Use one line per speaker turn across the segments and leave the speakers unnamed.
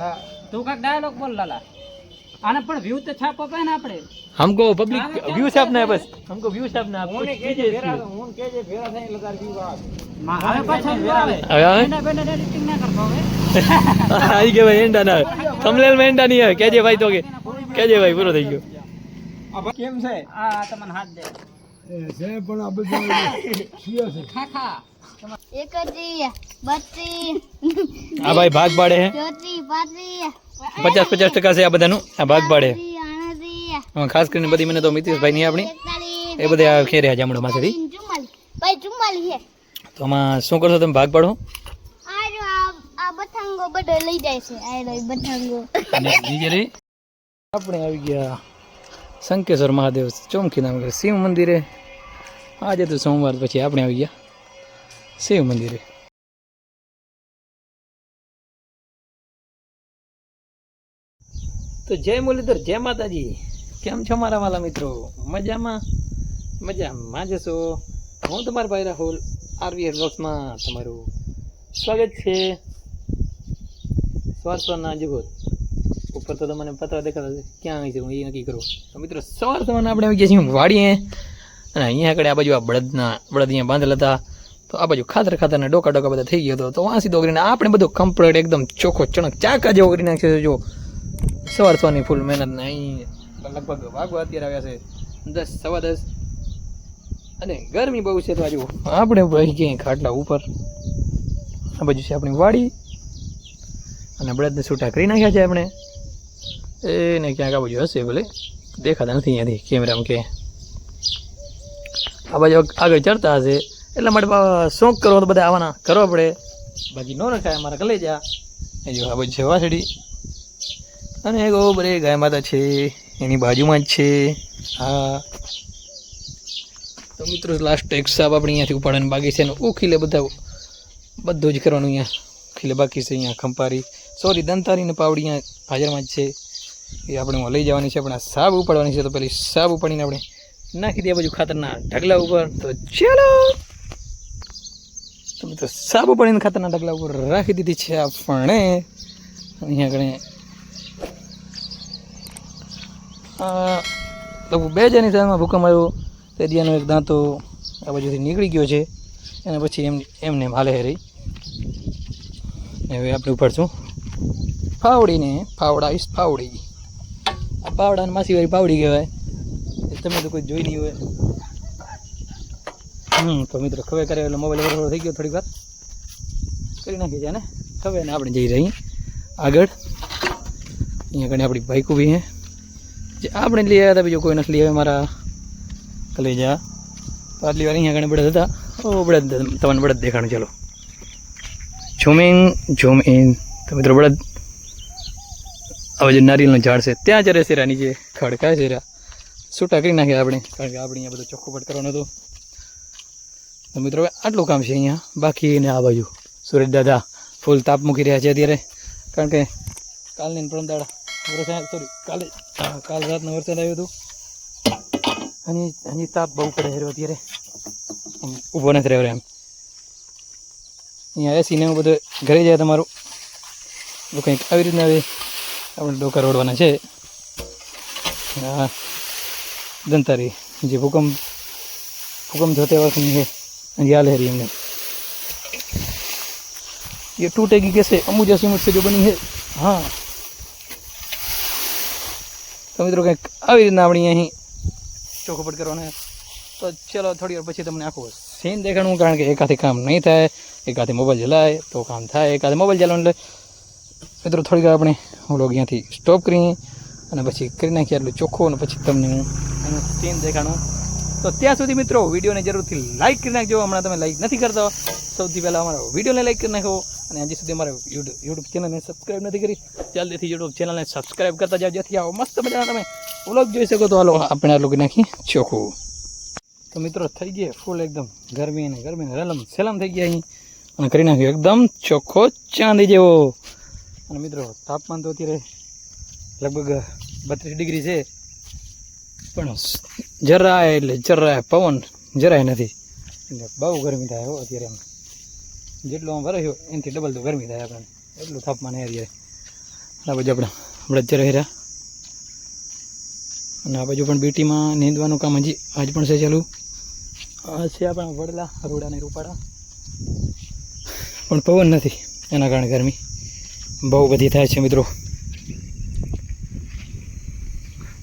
તું કાક ડાયલોગ બોલ લાલા આને પણ વ્યૂ તો છાપો પે ને આપણે
हमको पब्लिक व्यू से अपना है बस हमको व्यू से अपना आप कुछ कीजिए इसमें।
માં હવે પાછા view આવે
હવે આવે?
બેને બેને editing ના કરતો હવે
આવી ગયો ભાઈ એંડા ના થંબનેલ માં એંડા નહીં આવે કેજે ભાઈ તો કે કેજે ભાઈ પૂરો થઈ ગયો
કેમ છે આ તમને હાથ દે ખા ખા
આ ભાઈ ભાગ પાડે હે. પચાસ પચાસ ટકા છે આ બધાનું. આ ભાગ પાડે. ખાસ કરીને બધી મને તો મિતેશભાઈ ની આપણી. એ બધા ખેર્યા જામડો માંથી તો આમાં શું કરશો તમે? ભાગ પાડો?
બથાંગો બધો લઈ જાય છે. આ બથાંગો.
આપણે આવી ગયા શંકેશ્વર મહાદેવ ચોમકી નામ શિવ મંદિરે. આજે તો સોમવાર પછી આપણે આવી ગયા. શિવ મંદિરે તો જય મુરલીધર, જય માતાજી. કેમ છો મારા વાલા મિત્રો? મજામાં? મજામાં. જશો હું તમારા ભાઈ રાહુલ આરવી બ્લોગ્સમાં તમારું સ્વાગત છે. સ્વાસ્થ્યના જગત ઉપર તો તમને પતરા દેખાતા છે ક્યાં આવી છે? હું એ નક્કી કરું. તો મિત્રો, સવાર સવારના આપણે આવી ગયા છીએ વાડીએ. અને અહીંયા આગળ આ બાજુ આ બળદના બળદ અહીંયા બાંધેલા હતા. તો આ બાજુ ખાતર ખાતરના ડોકા ડોકા બધા થઈ ગયો તો વાંસી દોગરીને આપણે બધું કમ્પ્લીટ એકદમ ચોખ્ખો ચણક ચાકા જેવો કરી નાખ્યો જો. સવાર સવારની ફૂલ મહેનત ને અહીં લગભગ વાગવા અત્યારે આવ્યા છે દસ, સવા દસ. અને ગરમી બહુ છે તો આજુ આપણે ભાઈ ક્યાંય ખાટલા ઉપર. આ બાજુ છે આપણી વાડી. અને બળદને છૂટા કરી નાખ્યા છે આપણે. એને ક્યાંક આ બાજુ હશે ભલે. દેખાતા નથી અહીંયાથી કેમેરામાં કે આ બાજુ આગળ ચડતા હશે. એટલા માટે શોખ કરવો તો બધા આવવાના કરો પડે. બાકી ન રખાય, અમારા કલેજા એ જો આ બાજુ છે અને એક બરે ગાય માતા છે, એની બાજુમાં જ છે. હા. તો મિત્રો લાસ્ટ એક સાપ આપણે અહીંયાથી ઉપાડવાની બાકી છે ઉખીલે બધા બધું જ કરવાનું અહીંયા. ખીલે બાકી છે અહીંયા ખંપારી. સોરી દંતારી ને પાવડી અહીંયા હાજરમાં જ છે. એ આપણે લઈ જવાની છે આપણે સાબ ઉપાડવાની છે તો પેલી સાબ ઉપાડીને આપણે નાખી દે બાજુ ખાતરના ઢગલા ઉપર. તો ચાલો! તો સાબ ઉપાડીને ખાતરના ઢગલા ઉપર રાખી દીધી છે આપણે. અહીંયા આગળ લગભગ બે હજારની સાલમાં ભૂકંપ આવ્યો. તે દિયાનો એક દાંતો આ બાજુથી નીકળી ગયો છે. અને પછી એમ એમને એમ હાલે રહી હવે આપણે ઉપાડશું ફાવડીને ફાવડાવીશ ફાવડી. આ પાવડાને માસીવાળી પાવડી કહેવાય. તમે તો કોઈ જોઈ નહીં હોય. હમ, તો મિત્રો ખબર કરે એટલે મોબાઈલ વરસો થઈ ગયો થોડીક વાર. કરી નાખી છે ને? ખબર ને આપણે જઈ રહી આગળ. અહીંયા કને આપણી બાઈક ઊભી છે. જે આપણે લઈ આવ્યા હતા, બીજો કોઈ નથી લઈ આવ્યા, મારા કલેજા. તો આટલી વાર અહીંયા કને બળદ હતા. ઓ બળદ તમને બળદ દેખાણું ચાલો. ઝૂમ ઇન ઝૂમ ઇન તો મિત્રો બળદ હવે જે નારિયેલનું ઝાડ છે. ત્યાં જરે શેરા નીચે ખડકાય શેરા. છૂટા કરી નાખ્યા આપણે, કારણ કે આપણે અહીંયા બધું ચોખ્ખું પટ કરવાનું હતું. તો મિત્રો આટલું કામ છે અહીંયા. બાકી ને આ બાજુ સુરજ દાદા ફૂલ તાપ મૂકી રહ્યા છે અત્યારે. કારણ કે કાલની પરમ દાડા વરસાદ સોરી કાલે કાલ રાતનો વરસાદ આવ્યો હતો. અને હજી તાપ બહુ પડે છે અત્યારે. ઊભો નથી રહ્યો એમ. અહીંયા એસી ને એવું બધું ઘરે જાય તમારું. તો કંઈક આવી રીતના આવે આપણે ડોકા રોડવાના છે. દંતારી જે ભૂકંપ ભૂકંપ જોતે વખતની છે. હજી હાલે હરી એમને ये टूटेगी कैसे अमुजा सीमेंट से जो बनी है हाँ તો મિત્રો કંઈક આવી રીતના આપણે અહીં ચોખ્ખુપટ કરવાનો છે. તો ચલો થોડી વાર પછી તમને આખું સીન દેખાડવું કારણ કે એકાથી કામ નહીં થાય એકાથી મોબાઈલ ચલાય તો કામ થાય એકાથી મોબાઈલ ચલાવવાનું એટલે મિત્રો થોડીક વાર આપણે હું લોકો અહીંયાથી સ્ટોપ કરીએ અને પછી કરી નાખીએ એટલું ચોખ્ખું અને પછી તમને હું એનું સીન દેખાડું તો ત્યાં સુધી મિત્રો, વિડીયોને જરૂરથી લાઇક કરી નાખજો. હમણાં તમે લાઇક નથી કરતા સૌથી પહેલાં અમારો વિડીયોને લાઇક કરી નાખો અને હજી સુધી અમારા યુટ્યુબ યુટ્યુબ ચેનલને સબસ્ક્રાઈબ નથી કરી, જલ્દીથી યુટ્યુબ ચેનલને સબસ્ક્રાઈબ કરતા જાઓ, જેથી આવો મસ્ત મજાના તમે વ્લોગ જોઈ શકો તો. હાલો, આપણે આ લોકો નાખી ચોખ્ખું. તો મિત્રો, થઈ ગયા ફૂલ એકદમ ગરમી અને ગરમી ને રલમ, સેલમ થઈ ગયા અહીં. અને કરી નાખ્યું એકદમ ચોખ્ખો ચાંદી જેવો. અને મિત્રો, તાપમાન તો અત્યારે લગભગ બત્રીસ ડિગ્રી છે. પણ જરાય એટલે જરાય પવન જરાય નથી. એટલે બહુ ગરમી થાય હો અત્યારે એમ. જેટલું આમ વરસ્યો, એનાથી ડબલ તો ગરમી થાય આપણને. એટલું તાપમાન એ અત્યારે. આ બાજુ આપણે આપણે અત્યારે હેરા અને આ બાજુ પણ બીટીમાં નીંદવાનું કામ હજી, આજ પણ છે ચાલુ. છે આપણા વડલા રોડા ને રૂપાડા પણ પવન નથી એના કારણે ગરમી. બહુ બધી થાય છે મિત્રો.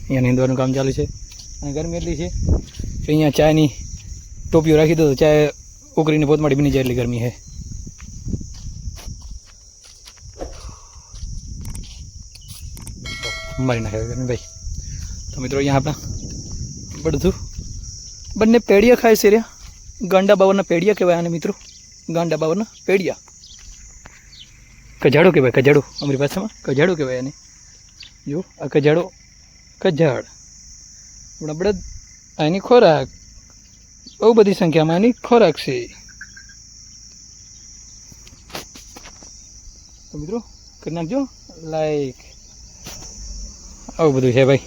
અહીંયા નીંદવાનું કામ ચાલુ છે. અને ગરમી એટલી છે કે અહીંયા ચાની ટોપીઓ રાખી દો તો ચાય ઉકળીને પોતમાડી બની જાય એટલી ગરમી છે. મારી નાખે ગરમી ભાઈ. તો મિત્રો અહીંયા આપણા બધું બંને પેડિયા ખાય છે રહ્યા ગાંડા બાવરના પેડિયા કહેવાય આને મિત્રો. ગાંડા બાવરના પેડિયા. કજાડો કહેવાય, કજાડો. અમારી ભાષામાં કજાડો કહેવાય એને જો, આ કજાડો, કજાડ. બળદ આ એની ખોરાક. બહુ બધી સંખ્યામાં એની ખોરાક છે. તો મિત્રો, કરી નાખજો. લાઈક આવું બધું છે ભાઈ.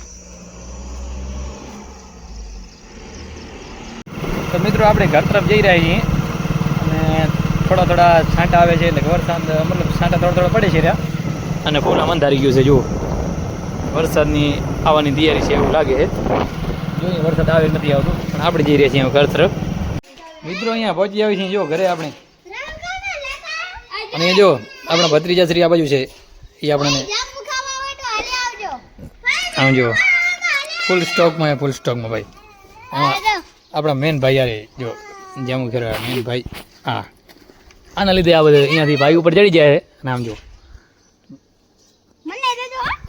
તો મિત્રો, આપણે ઘર તરફ જઈ રહ્યા છીએ. અને થોડા થોડા છાંટા આવે છે, એટલે વરસાદ મતલબ છાંટા થોડા થોડા પડે છે રહ્યા. અને પૂરા મંધારી ગયું છે, જુઓ. વરસાદની આવવાની તૈયારી છે એવું લાગે છે. જોઈએ વરસાદ આવે નથી આવતો. પણ આપણે જઈ રહ્યા છીએ ઘર તરફ. મિત્રો અહીંયા પહોંચી આવી છીએ જો ઘરે આપણે. અને જો આપણા ભત્રીજા શ્રી આ બાજુ છે. એ આપણને આમ જો ફૂલ સ્ટોકમાં ફૂલ સ્ટોકમાં ભાઈ. આપણા મેન ભાઈ યારે જો જેમ ખરા મેન ભાઈ. હા. આના લીધે આ બધે અહીંયાથી ભાઈ ઉપર ચડી જાય નામ અને આમ જો.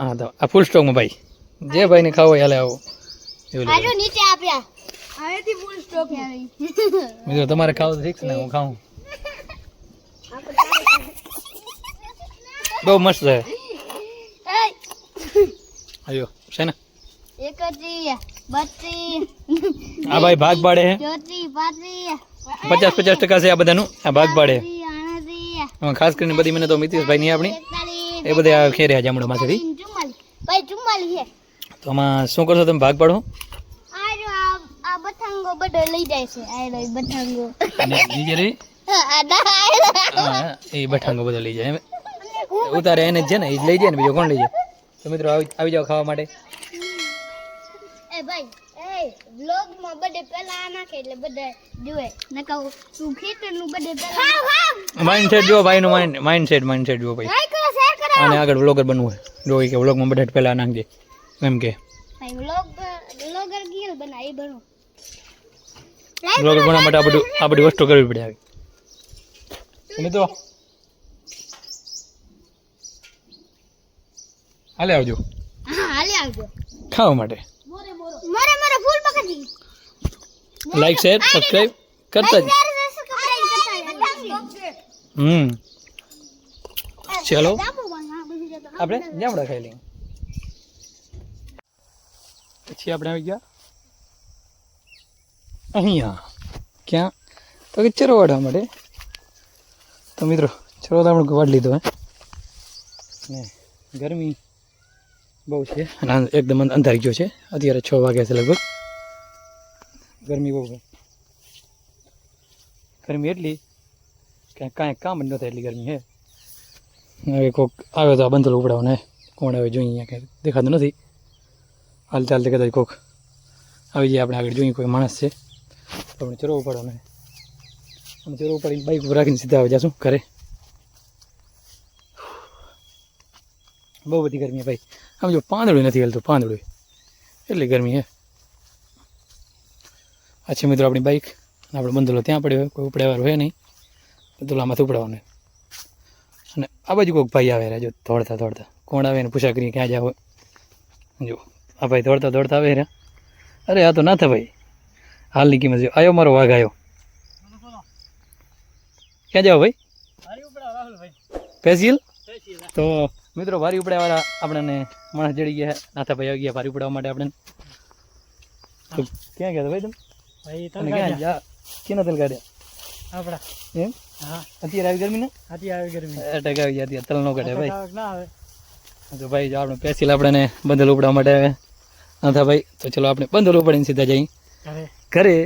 હા.
તો આ ફૂલ સ્ટોકમાં ભાઈ. જે ભાઈને ખાવ હોય હાલે આવો. એવું
નીચે આપ્યા હવેથી ફૂલ સ્ટોક
મિત્રો તમારે ખાવ તો ઠીક ને હું ખાઉં. બહુ મસ્ત છે. આયો છે ને? આ ભાઈ ભાગ પાડે છે. પચાસ પચાસ ટકા છે આ બધાનું. આ ભાગ પાડે. ખાસ કરીને બધી મને તો મિતેશભાઈ ની આપણી એ બધા ખેર્યા જામડામાંથી
માંથી ભાઈ ચુમ્માલીસ છે.
તો આમાં શું કરશો તમે? ભાગ પાડો?
આ જો આ આ બથાંગો બધો લઈ જાય છે. આ રહ્યો બથાંગો
અને નીચે રહી?
આ ના આ
હા એ બઠાંગો બધો લઈ જાય. એમ ઉતારે એને જ છે ને એ લઈ જાય ને બીજો કોણ લઈ જાય? તો મિત્રો આવી આવી જાઓ ખાવા માટે.
એ ભાઈ એ વ્લોગ બધે પેલા આ નાખે એટલે બધા જોવે નકા તું ખેતર બધે પેલા ખાવ ખાવ
માઇન્ડ સેટ જો ભાઈનું mind mind set mind set જો ભાઈ.
લાઈક કરો શેર કરો.
અને આગળ વ્લોગર બનવું હોય. જો કે વ્લોગમાં બધા પહેલા નાખજે. એમ કે.
બ્લોગર વ્લોગ વ્લોગર ગીર બના એ બનો.
વ્લોગર બનાવવા માટે આ બધું આ બધી વસ્તુ કરવી પડે આવી. તો મિત્રો હાલે આવજો.
હાલે આવજો.
ખાવા માટે.
મારે મારે. ફૂલ પકડી.
લાઈક શેર સબસ્ક્રાઇબ કરતા જ. હમ. ચાલો. આપણે જામડા ખાઈ લઈએ. પછી આપણે આવી ગયા. અહીંયા. ક્યાં? તો કે ચરોવાડવા માટે તો મિત્રો, ચરોવાડ આપણે ગવાડ લીધો હે. ને ગરમી બહુ છે. અને એકદમ અંધારી ગયો છે. અત્યારે છ વાગ્યા છે લગભગ. ગરમી બહુ છે. ગરમી એટલી કે કાંઈ કામ જ ન એટલી ગરમી છે હવે કોક આવે તો આ બંધલ ઉપડાવને. કોણ આવે જોઈએ અહીંયા કંઈ દેખાતું નથી. હાલ ચાલતે કદાચ કોક. આવી જાય આપણે આગળ જોઈએ કોઈ માણસ છે. તો આપણે ચરો ઉપાડવાનો અમે. ચરો ઉપાડીને બાઇક ઉપર રાખીને સીધા આવી જશું ઘરે. બહુ બધી ગરમી ભાઈ. આમ જો પાંદડું નથી હાલતું, પાંદડું. એટલી ગરમી છે. આ મિત્રો આપણી બાઇક આપણો બંદલો ત્યાં પડ્યો કોઈ ઉપડાવવાનું હોય નહીં. બંધલામાંથી ઉપડાવવાનું અને આ બાજુ કોઈક ભાઈ આવે જો, દોડતા દોડતા. કોણ આવે ને પૂછા કરીએ ક્યાં જાવ જો આ ભાઈ દોડતા દોડતા આવે રે અરે આ તો ના થાય ભાઈ. હાલની કિંમત આવ્યો મારો વાઘ આવ્યો ક્યાં જાઓ ભાઈ? પેસિયલ તો મિત્રો ભારી ઉપડાવાળા આપણને માણસ જડી ગયા. નાથા ભાઈ આવી ગયા ભારી ઉપડાવવા માટે આપણે તો ક્યાં ગયા ભાઈ તમે?
ભાઈ
ક્યાં તલ કાઢ્યા
આપડા
એમ?
હા.
અત્યારે આવી ગરમી ને
આવી ગરમી
અટક આવી ગયા અત્યારે તલ નો કાઢે ભાઈ.
ના આવે.
તો ભાઈ જો આપણે પેસિલ આપણને બંધલ ઉપડાવવા માટે આવે નાથા ભાઈ તો ચલો આપણે બંધલ ઉપાડીને સીધા જઈ
ઘરે.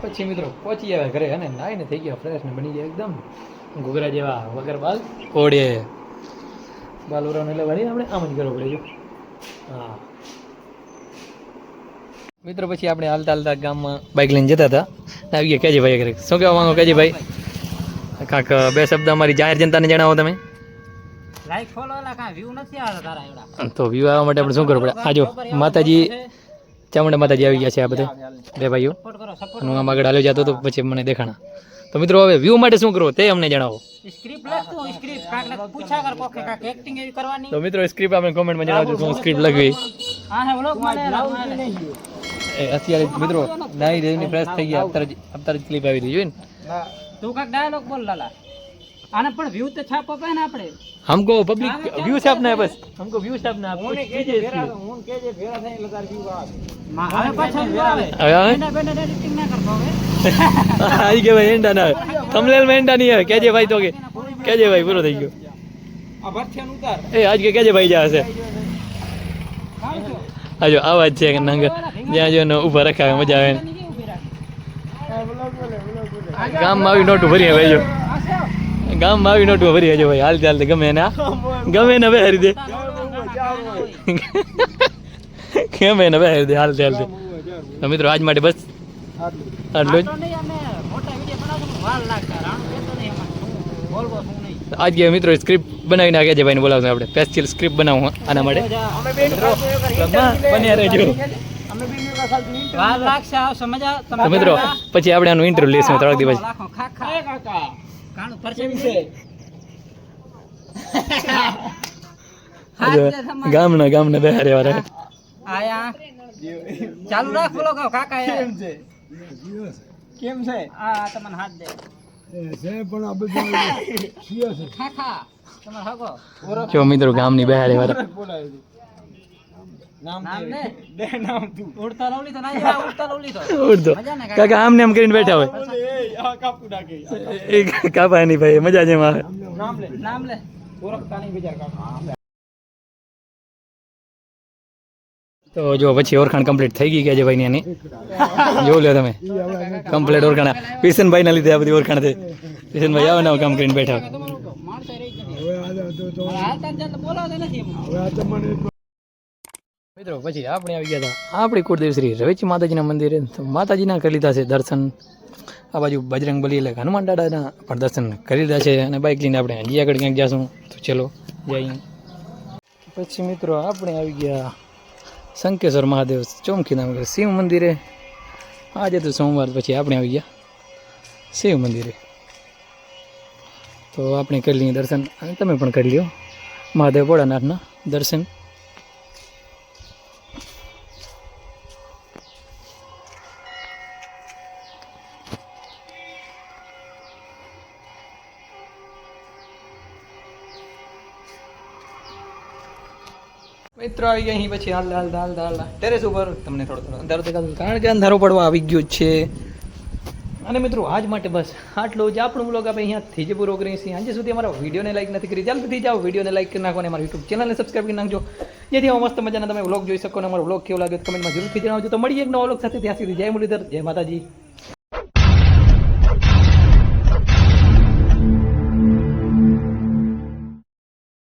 પછી મિત્રો પહોંચી આવ્યા ઘરે અને નાઈને થઈ ગયા ફ્રેશ ને બની ગયા એકદમ ઘૂઘરા જેવા વગર બાલ. કોડે બાલુરાને એટલે વળી આપણે આમ જ કરવું પડે જો. હા. મિત્રો પછી આપણે હાલતા હાલતા ગામમાં બાઇક લઈને જતા હતા. આવી ગયા કેજી ભાઈ ઘરે. શું કહેવા માંગો કેજી ભાઈ? કાંક બે શબ્દ અમારી જાહેર જનતાને જણાવો તમે.
લાઈક ફોલો એલા વ્યૂ નથી આવતા તારા એવડા.
તો વ્યૂ આવવા માટે આપણે શું કરવું પડે? આજો માતાજી ચામુંડા માતાજી આવી ગયા છે આ બધે. બે ભાઈઓ.
સપોર્ટ કરો સપોર્ટ
અને હું આમ આગળ હાલ્યો જતો તો પછી મને દેખાણા. તો મિત્રો હવે વ્યૂ માટે શું કરવું તે અમને જણાવો.
સ્ક્રિપ્ટ લખતું સ્ક્રિપ્ટ કાંક ને પૂછા કર કોકે કાંક એક્ટિંગ એવી કરવાની.
તો મિત્રો સ્ક્રિપ્ટ આપણે કોમેન્ટમાં જણાવજો શું સ્ક્રિપ્ટ લખવી. અત્યારે મિત્રો નાઈ ધોઈને ફ્રેશ થઈ ગયા. અત્યારે જ ક્લિપ આવી રહી જોઈએ ને?
તું કાંક ડાયલોગ બોલ લાલા. આને પણ વ્યૂ તો છાપો પાય ને આપણે
हमको पब्लिक व्यू से अपना है बस हमको व्यू से अपना आपको कीजिए इसलिए
માં હવે પાછો વ્યૂ આવે
હવે આવે
બેને બેને એડિટિંગ ના કરતો હવે
आई के भाई एंडा ना थंबनेल में एंडा नहीं है केजे भाई तो के केजे भाई पूरो થઈ ગયો એ આજ કે કેજે ભાઈ જા છે આજો આવાજ છે કે નંગ જ્યાં જો ને ઊભા રખાવે મજા આવે ને ગામમાં આવી નોટું ભરી ભાઈ જો ગામમાં આવી નોટું ભરી હજો ભાઈ. હાલ ચાલ ગમે ને ગમે ને બેહારી દે. ગમે ને દે હાલ ચાલ દે તો મિત્રો આજ માટે બસ. આટલું જ. આજ ગયા મિત્રો સ્ક્રિપ્ટ બનાવી નાખે છે ભાઈને બોલાવશું આપણે. સ્પેશિયલ સ્ક્રિપ્ટ બનાવું આના માટે. બન્યા રહેજો. મિત્રો પછી આપણે આનું ઇન્ટરવ્યુ લઈશું ત્રણ દિવસ.
કાણું પરચેમ છે.
જો ગામના ગામના બેહારે વાળા
આયા ચાલુ રાખ બોલો કહો કાકા કેમ છે? કેમ છે? આ તમને હાથ દે.
જો મિત્રો ગામની બેહારે
લવલી તો ના જવા ઉડતા લવલી તો.
ઉડતો.
મજા ને
કાકા આમ કરીને બેઠા હોય. એ કાપા ભાઈ મજા જેમ આવે.
નામ લે નામ લે. ઓળખતા નહીં બિચાર કાકા
તો જો પછી ઓરખાણ કમ્પ્લીટ થઈ ગઈ કે છે ભાઈ ની જોઈ લો તમે. કમ્પ્લીટ ઓરખાણ. કિશનભાઈ ના લીધે આ બધી ઓરખાણ થઈ. કિશનભાઈ આવે ને કામ કરીને બેઠા. મિત્રો, પછી આપણે આવી ગયા હતા. આપણી કુળદેવ શ્રી રવેચી માતાજીના મંદિરે. માતાજીના કરી લીધા છે દર્શન. આ બાજુ બજરંગ બલી એટલે હનુમાન દાદાના પણ દર્શન કરી લીધા છે અને બાઇક લઈને આપણે હજી આગળ ક્યાંક જઈશું તો ચલો જઈએ પછી મિત્રો, આપણે આવી ગયા શંકેશ્વર મહાદેવ ચોમકી નામ શિવ મંદિરે. આજે તો સોમવાર, પછી આપણે આવી ગયા શિવ મંદિરે. તો આપણે કરી લઈએ દર્શન. અને તમે પણ કરી લ્યો. મહાદેવ ભોળાનાથના દર્શન. મિત્રો આવી ગયા, અહીં પછી હાલ હાલ હાલ હાલ ટેરેસ ઉપર તમને થોડો થોડો અંધારો દેખાતો કારણ કે અંધારો પડવા આવી ગયો છે. અને મિત્રો, આજ માટે બસ આટલું જ. આપણું બ્લોગ આપણે અહીંયાથી જ પૂરો કરીએ છીએ. આજે સુધી અમારા વિડીયોને લાઈક નથી કરી. જલ્દીથી જાઓ, વિડીયોને લાઈક કરી નાખો અને અમારા યુટ્યુબ ચેનલને સબસ્ક્રાઈબ કરી નાખજો. જેથી આવા મસ્ત મજાના તમે બ્લોગ જોઈ શકો અને અમારો બ્લોગ કેવો લાગ્યો કમેન્ટમાં જરૂરથી જણાવજો. તો મળીએ એક નવા બ્લોગ સાથે. ત્યાં સુધી જય મુરલીધર, જય માતાજી.